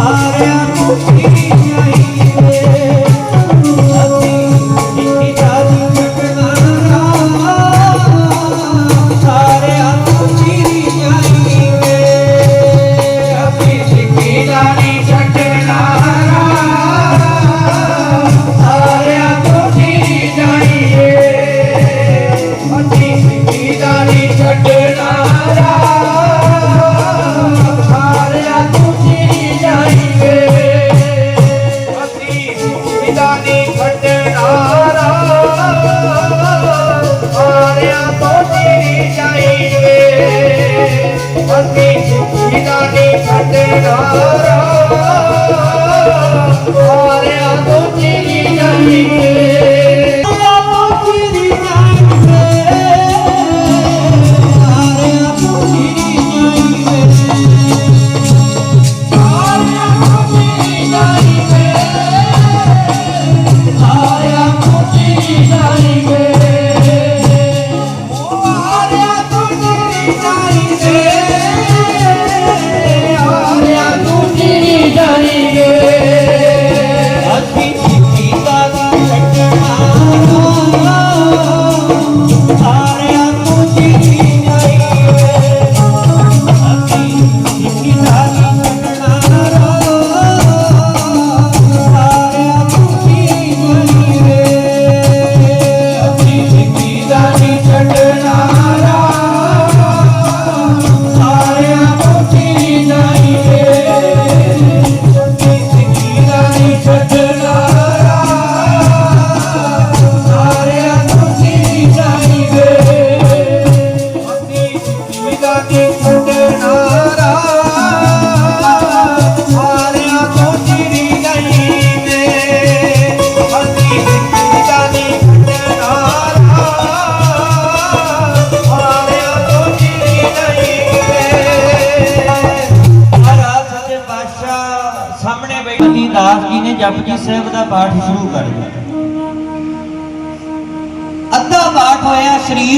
आर्या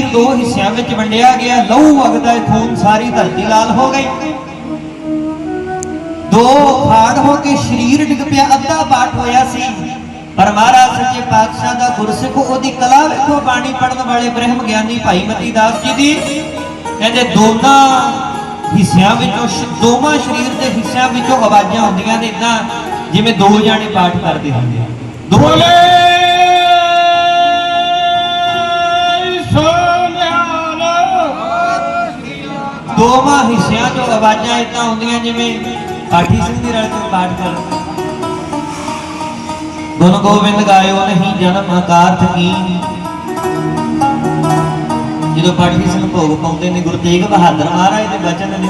ਹੋਇਆ ਦੋ ਹਿੱਸਿਆਂ ਵਿੱਚ ਵੰਡਿਆ ਗਿਆ। ਲਹੂ ਵਗਦਾ ਖੂਨ ਸਾਰੀ ਧਰਤੀ ਲਾਲ ਹੋ ਗਈ। ਦੋ ਫਾੜ ਹੋ ਕੇ ਸਰੀਰ ਡਿੱਗ ਪਿਆ, ਅੱਧਾ ਪਾਠ ਹੋਇਆ ਸੀ। ਪਰ ਮਹਾਰਾਜ ਸੱਚੇ ਪਾਤਸ਼ਾਹ ਦਾ ਗੁਰਸਿੱਖ ਉਹਦੀ ਕਲਾ ਵੇਖੋ, ਬਾਣੀ ਪੜਨ ਵਾਲੇ ਬ੍ਰਹਮ ਗਿਆਨੀ ਭਾਈ ਮਤੀ ਦਾਸ ਜੀ ਦੀ। ਕਹਿੰਦੇ ਦੋਨਾਂ ਹਿੱਸਿਆਂ ਵਿੱਚੋਂ ਦੋਵਾਂ ਸਰੀਰ ਦੇ ਹਿੱਸਿਆਂ ਵਿੱਚੋਂ ਆਵਾਜ਼ਾਂ ਹੁੰਦੀਆਂ ਨੇ ਇਦਾਂ ਜਿਵੇਂ ਦੋ ਜਾਣੇ ਪਾਠ ਕਰਦੇ ਹੁੰਦੇ ਆ। ਦੋਵੇਂ ਦੋਵਾਂ ਹਿੱਸਿਆਂ ਚੋਂ ਆਵਾਜ਼ਾਂ ਇਦਾਂ ਹੁੰਦੀਆਂ ਜਿਵੇਂ ਪਾਠੀ ਸਿੰਘ ਦੀ ਰਲ ਕੇ ਪਾਠ ਕਰ ਗੁਣ ਗੋਬਿੰਦ ਗਾਇਓ ਨਹੀਂ ਜਨਮ ਅਕਾਰਥ ਕੀ? ਜਦੋਂ ਪਾਠੀ ਸਿੰਘ ਭੋਗ ਪਾਉਂਦੇ ਨੇ ਗੁਰੂ ਤੇਗ ਬਹਾਦਰ ਮਹਾਰਾਜ ਦੇ ਬਚਨ ਨੇ।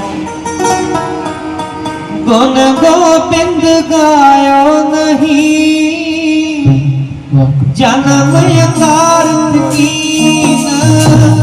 ਗੁਣ ਗੋਬਿੰਦ ਗਾਇਓ ਨਹੀਂ। ਜਨਮ ਅਕਾਰਥ ਕੀਨ ਗੁਣ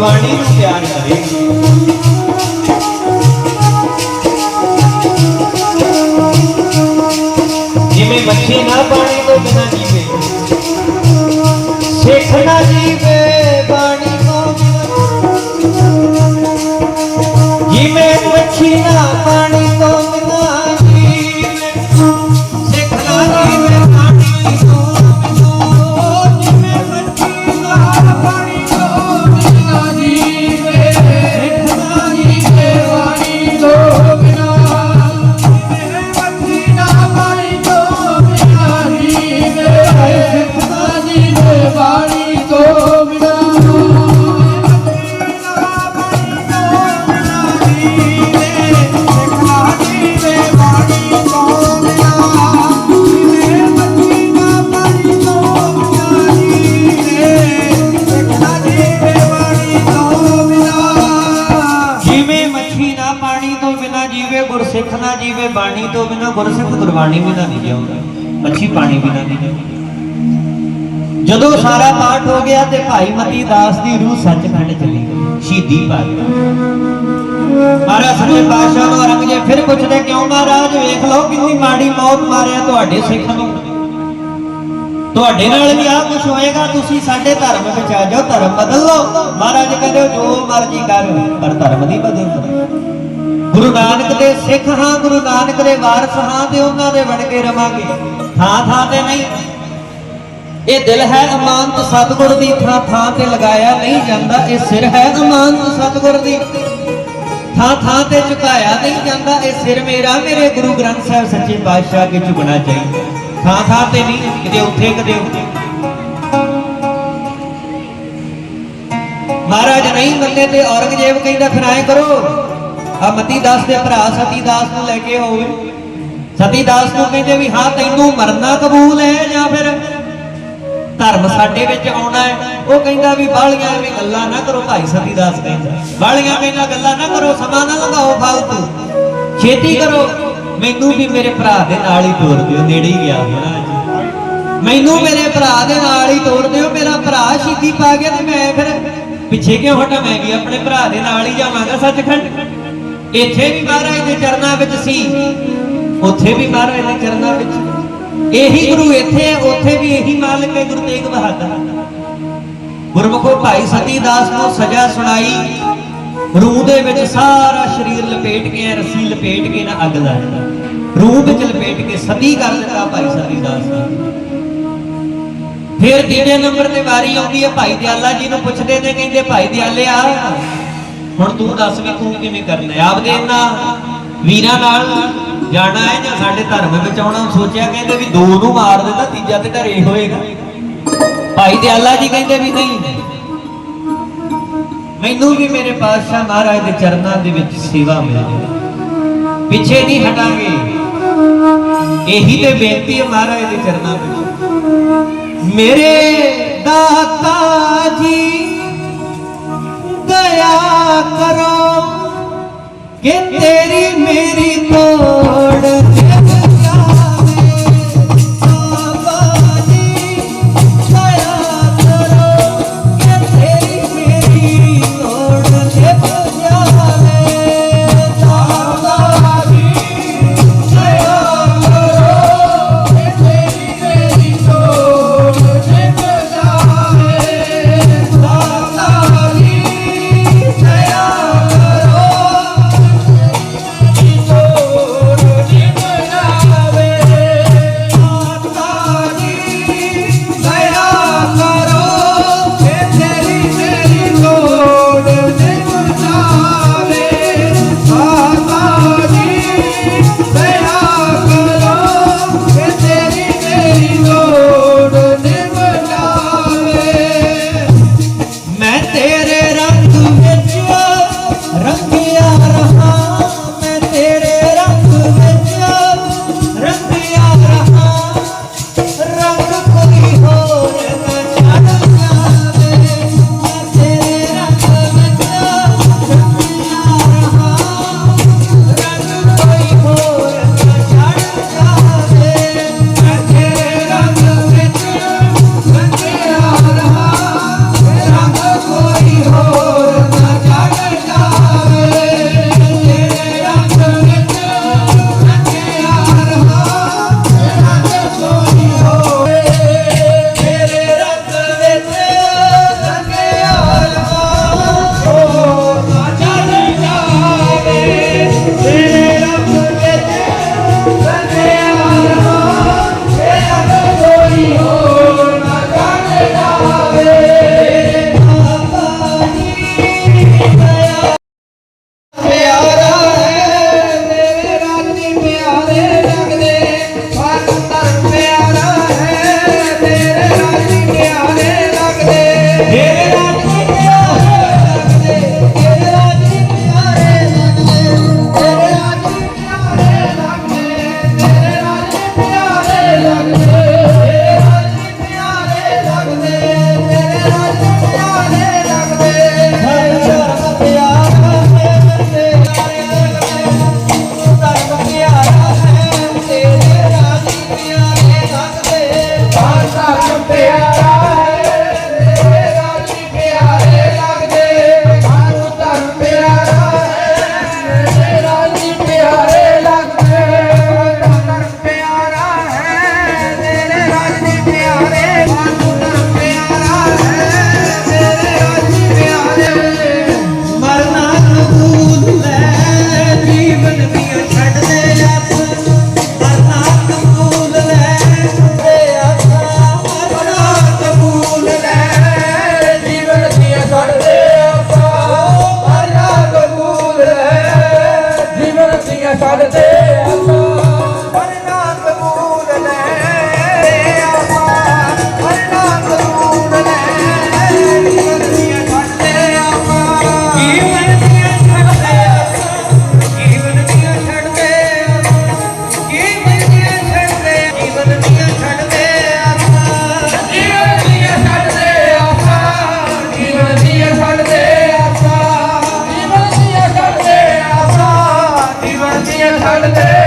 ਵਾਣੀ ਨੂੰ ਪਿਆਰ ਕਰੇਗੀ ਜਿਵੇਂ ਮੱਛੀ ਨਾ ਪਾਣੀ ਤੋਂ ਬਿਨਾ ਜੀਵੇ, ਸਿੱਖ ਨਾ ਜੀਵੇ ਬਾਣੀ ਤੋਂ ਬਿਨਾ। ਜਿਵੇਂ ਮੱਛੀ ਨਾ ਗੁਰਸਿੱਖ ਬਿਨਾ ਨਹੀਂ ਜਿਉਂਦਾ ਮੱਛੀ ਪਾਣੀ ਬਿਨਾ ਨਹੀਂ ਜਿਉਂਦੀ ਜਦੋਂ ਸਾਰਾ ਪਾਠ ਹੋ ਗਿਆ ਤੇ ਭਾਈ ਮਤੀ ਦਾਸ ਦੀ ਰੂਹ ਸੱਚਖੰਡ ਚਲੀ ਗਈ ਸ਼ਹੀਦੀ ਪਾ ਮਹਾਰਾਜ ਸੱਚੇ ਪਾਤਸ਼ਾਹ ਨੂੰ ਔਰੰਗਜ਼ੇਬ ਫਿਰ ਪੁੱਛਦੇ, ਕਿਉਂ ਮਹਾਰਾਜ, ਵੇਖ ਲਓ ਕਿੰਨੀ ਮਾੜੀ ਮੌਤ ਮਾਰਿਆ ਤੁਹਾਡੇ ਸਿੱਖ ਨੂੰ। ਤੁਹਾਡੇ ਨਾਲ ਵੀ ਆਹ ਕੁਝ ਹੋਏਗਾ, ਤੁਸੀਂ ਸਾਡੇ ਧਰਮ ਵਿੱਚ ਆ ਜਾਓ, ਧਰਮ ਬਦਲ ਲਓ। ਮਹਾਰਾਜ ਕਹਿੰਦੇ, ਜੋ ਮਰਜ਼ੀ ਕਰ, ਪਰ ਧਰਮ ਨਹੀਂ ਬਦਲਦਾ। ਗੁਰੂ ਨਾਨਕ ਦੇ ਸਿੱਖ ਹਾਂ, ਗੁਰੂ ਨਾਨਕ ਦੇ ਵਾਰਸ ਹਾਂ ਤੇ ਉਹਨਾਂ ਦੇ ਬਣ ਕੇ ਰਵਾਂਗੇ। ਥਾਂ ਥਾਂ ਤੇ ਨਹੀਂ। ਇਹ ਦਿਲ ਹੈ ਅਮਾਨਤ ਸਤਿਗੁਰ ਦੀ, ਥਾਂ ਥਾਂ ਤੇ ਲਗਾਇਆ ਨਹੀਂ ਜਾਂਦਾ। ਇਹ ਸਿਰ ਹੈ ਅਮਾਨਤ ਸਤਿਗੁਰ ਦੀ। ਥਾਂ ਥਾਂ ਤੇ ਝੁਕਾਇਆ ਨਹੀਂ ਜਾਂਦਾ। ਇਹ ਸਿਰ ਮੇਰਾ, ਮੇਰੇ ਗੁਰੂ ਗ੍ਰੰਥ ਸਾਹਿਬ ਸੱਚੇ ਪਾਤਸ਼ਾਹ ਕੇ ਝੁਕਣਾ ਚਾਹੀਦਾ। ਥਾਂ ਥਾਂ ਤੇ ਨਹੀਂ, ਕਿਤੇ ਉੱਥੇ ਕਿਤੇ ਉੱਥੇ। ਮਹਾਰਾਜ ਨਹੀਂ ਮੰਨੇ ਤੇ ਔਰੰਗਜ਼ੇਬ ਕਹਿੰਦਾ, ਫਿਰ ਐ ਕਰੋ। ਆ ਮਤੀ ਦਾਸ ਦੇ ਭਰਾ ਸਤੀ ਦਾਸ ਨੂੰ ਲੈ ਕੇ ਹੋਵੇ ਸਤੀ ਦਾਸ ਨੂੰ ਕਹਿੰਦੇ ਵੀ, ਹਾਂ, ਤੈਨੂੰ ਮਰਨਾ ਕਬੂਲ ਹੈ ਜਾਂ ਫਿਰ ਧਰਮ ਸਾਡੇ ਵਿੱਚ ਆਉਣਾ ਹੈ। ਉਹ ਕਹਿੰਦਾ ਵੀ ਬਾਲੀਆਂ ਐਵੇਂ ਗੱਲਾਂ ਨਾ ਕਰੋ, ਭਾਈ ਸਤੀਦਾਸ ਕਹਿੰਦਾ। ਬਾਲੀਆਂ ਕਹਿੰਦਾ ਗੱਲਾਂ ਨਾ ਕਰੋ, ਸਮਾਂ ਨਾ ਲਗਾਓ ਫਾਲਤੂ। ਛੇਤੀ ਕਰੋ। ਮੈਨੂੰ ਵੀ ਮੇਰੇ ਭਰਾ ਦੇ ਨਾਲ ਹੀ ਤੋਰ ਦਿਓ, ਨੇੜੇ ਹੀ ਗਿਆ ਹੋਣਾ ਅੱਜ। ਮੈਨੂੰ ਮੇਰੇ ਭਰਾ ਦੇ ਨਾਲ ਹੀ ਤੋਰ ਦਿਓ, ਮੇਰਾ ਭਰਾ ਸ਼ਹੀਦੀ ਪਾ ਗਿਆ ਤੇ ਮੈਂ ਫਿਰ ਪਿੱਛੇ ਕਿਉਂ ਹਟਾਂ? ਮੈਂ ਵੀ ਆਪਣੇ ਭਰਾ ਦੇ ਨਾਲ ਹੀ ਜਾਵਾਂਗਾ, ਸੱਚਖੰਡ। ਇੱਥੇ ਵੀ ਮਹਾਰਾਜ ਦੇ ਚਰਨਾਂ ਵਿੱਚ ਸੀ, ਉੱਥੇ ਵੀ ਮਹਾਰਾਜ ਦੇ ਚਰਨਾਂ ਵਿੱਚ। ਇਹੀ ਗੁਰੂ ਇੱਥੇ ਹੈ ਉੱਥੇ ਵੀ ਇਹੀ ਮਾਲਕ ਹੈ ਗੁਰੂ ਤੇਗ ਬਹਾਦਰ। ਗੁਰਮੁਖੋ ਭਾਈ ਸਤੀ ਦਾਸ ਨੂੰ ਸਜ਼ਾ ਸੁਣਾਈ, ਰੂਹ ਦੇ ਵਿੱਚ ਸਾਰਾ ਸਰੀਰ ਲਪੇਟ ਕੇ ਰੱਸੀ ਲਪੇਟ ਕੇ ਨਾ ਅੱਗ ਦਾ ਰੂਹ ਵਿੱਚ ਲਪੇਟ ਕੇ ਸਤੀ ਕਰ ਦਿੱਤਾ ਭਾਈ ਸਤੀ ਦਾਸ ਨੇ। ਫਿਰ ਤੀਜੇ ਨੰਬਰ ਤੇ ਵਾਰੀ ਆਉਂਦੀ ਹੈ, ਭਾਈ ਦਿਆਲਾ ਜੀ ਨੂੰ ਪੁੱਛਦੇ ਨੇ, ਕਹਿੰਦੇ ਭਾਈ ਦਿਆਲਿਆ ਹੁਣ ਤੂੰ ਦੱਸ ਵੀ ਤੂੰ ਕਿਵੇਂ ਕਰਨਾ ਆਪਦੇ ਇਹਨਾਂ ਵੀਰਾਂ ਨਾਲ ਜਾਣਾ ਹੈ ਜਾਂ ਸਾਡੇ ਧਰਮ ਵਿੱਚ ਆਉਣਾ ਸੋਚਿਆ ਕਹਿੰਦੇ ਵੀ ਦੋ ਨੂੰ ਮਾਰ ਦਿੱਤਾ, ਤੀਜਾ ਤੇ ਘਰੇ ਹੋਏਗਾ। ਭਾਈ ਦਿਆਲਾ ਜੀ ਕਹਿੰਦੇ ਵੀ ਨਹੀਂ। ਮੈਨੂੰ ਵੀ ਮੇਰੇ ਪਾਤਸ਼ਾਹ ਮਹਾਰਾਜ ਦੇ ਚਰਨਾਂ ਦੇ ਵਿੱਚ ਸੇਵਾ ਮਿਲ ਜਾਵੇ। ਪਿੱਛੇ ਨਹੀਂ ਹਟਾਂਗੇ। ਇਹੀ ਤੇ ਬੇਨਤੀ ਹੈ ਮਹਾਰਾਜ ਦੇ ਚਰਨਾਂ ਵਿੱਚ। ਮੇਰੇ ਦਾਤਾ ਜੀ ਦਇਆ ਕਰੋ ਕਿ ਤੇਰੀ ਮੇਰੀ ਤੋੜ hard day.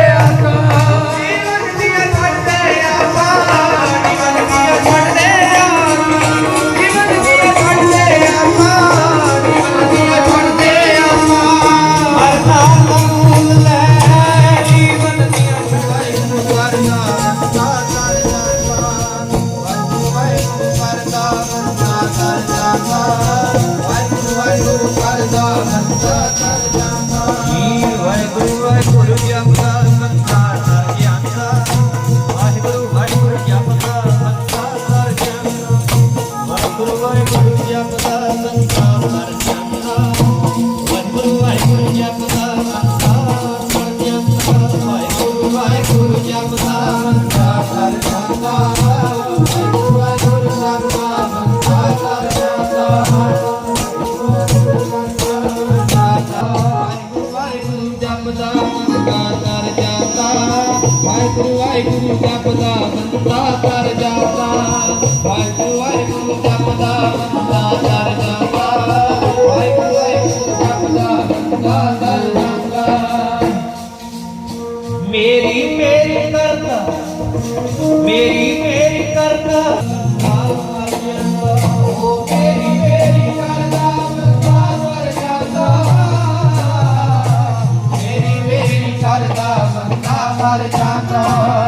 ਵਾਹਿਗੁਰੂ ਵਾਹਿਗੁਰੂ ਜਪਦਾ ਬੰਦਾ ਕਰ ਜਾਂਦਾ ਵਾਹਿਗੁਰੂ ਵਾਹਿਗੁਰੂ ਜਪਦਾ ਬੰਦਾ ਕਰ ਜਾਂਦਾ ਵਾਹਿਗੁਰੂ ਵਾਹਿਗੁਰੂ ਜਪਦਾ ਬੰਦਾ ਕਰ ਜਾਂਦਾ ਮੇਰੀ ਮੇਰੀ ਕਰਤਾ ਮੇਰੀ ਮੇਰੀ ਕਰਤਾ ਉਹ ਬੰਦਾ ਮਰ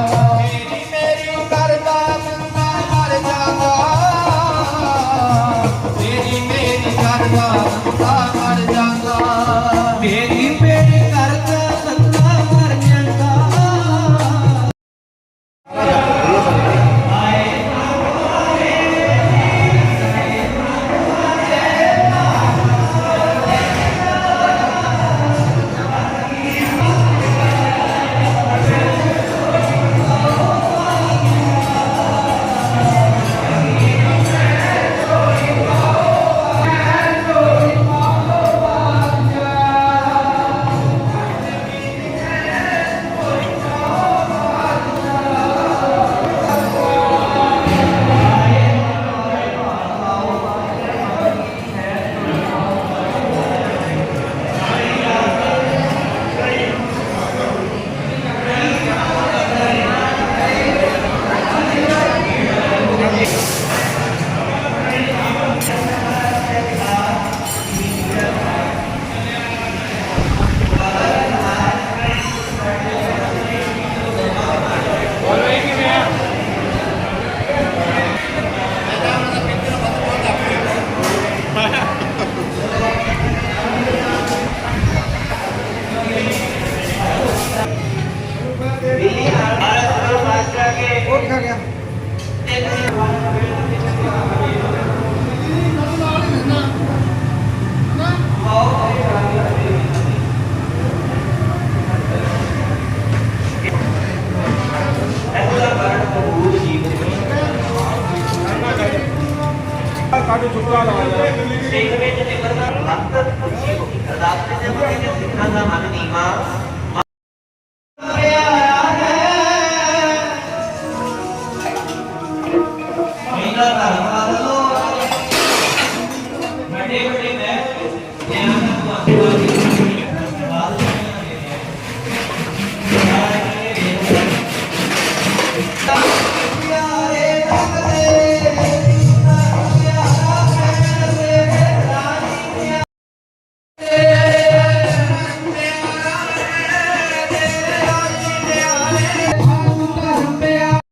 Alhamdulillah, alhamdulillah.